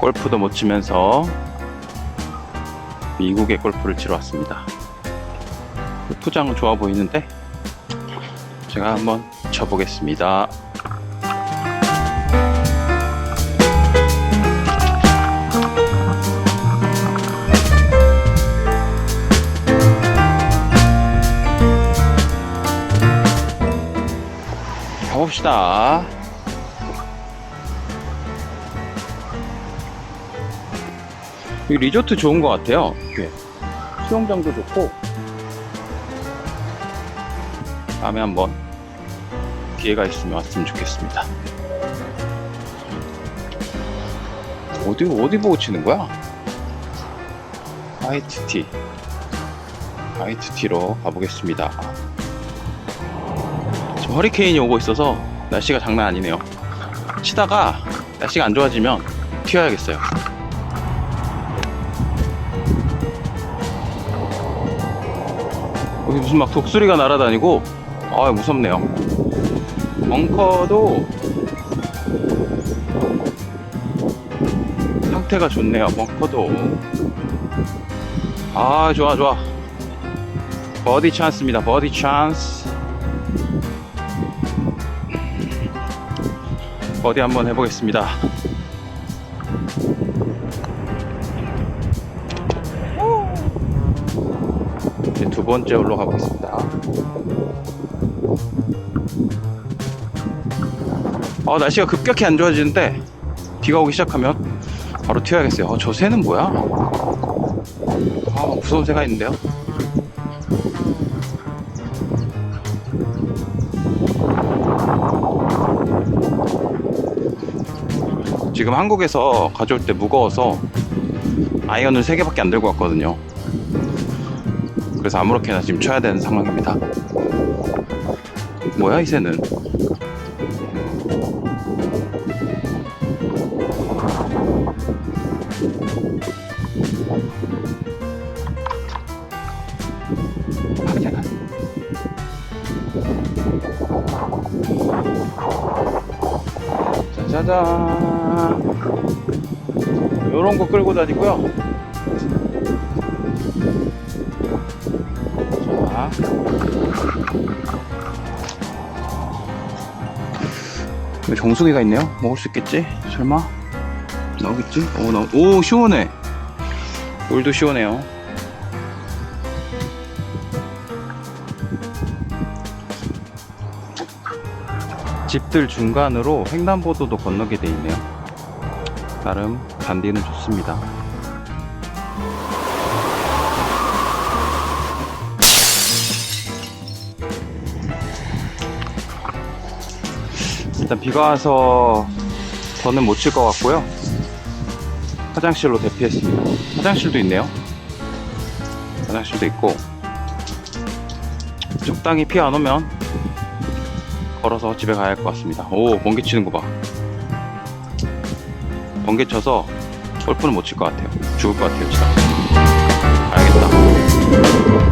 골프도 못 치면서 미국의 골프를 치러 왔습니다. 골프장은 좋아 보이는데 제가 한번 쳐보겠습니다. 가봅시다. 이 리조트 좋은 것 같아요. 이게 수영장도 좋고 다음에 한번 기회가 있으면 왔으면 좋겠습니다. 어디 어디 보고 치는 거야? 화이트티 화이트티로 가보겠습니다. 지금 허리케인이 오고 있어서 날씨가 장난 아니네요. 치다가 날씨가 안 좋아지면 튀어야겠어요. 여기 무슨 막 독수리가 날아다니고 아 무섭네요. 벙커도 상태가 좋네요. 벙커도 아 좋아 좋아. 버디 찬스입니다. 버디 찬스. 버디 한번 해보겠습니다. 이제 두 번째 홀로 가보겠습니다. 아, 날씨가 급격히 안 좋아지는데 비가 오기 시작하면 바로 튀어야겠어요. 어, 저 새는 뭐야? 아, 무서운 새가 있는데요. 지금 한국에서 가져올 때 무거워서 아이언을 3개밖에 안 들고 왔거든요. 그래서 아무렇게나 지금 쳐야 되는 상황입니다. 뭐야 이 새는? 짜자잔 요런 거 끌고 다니고요 정수기가 있네요 먹을 수 있겠지? 설마? 나오겠지? 오, 나... 오 시원해 물도 시원해요 집들 중간으로 횡단보도도 건너게 돼 있네요. 나름 잔디는 좋습니다. 일단 비가 와서 더는 못 칠 것 같고요. 화장실로 대피했습니다. 화장실도 있네요. 화장실도 있고 적당히 피 안 오면 걸어서 집에 가야 할 것 같습니다. 오, 번개 치는 거 봐. 번개 쳐서 골프는 못 칠 것 같아요. 죽을 것 같아요, 진짜. 알겠다.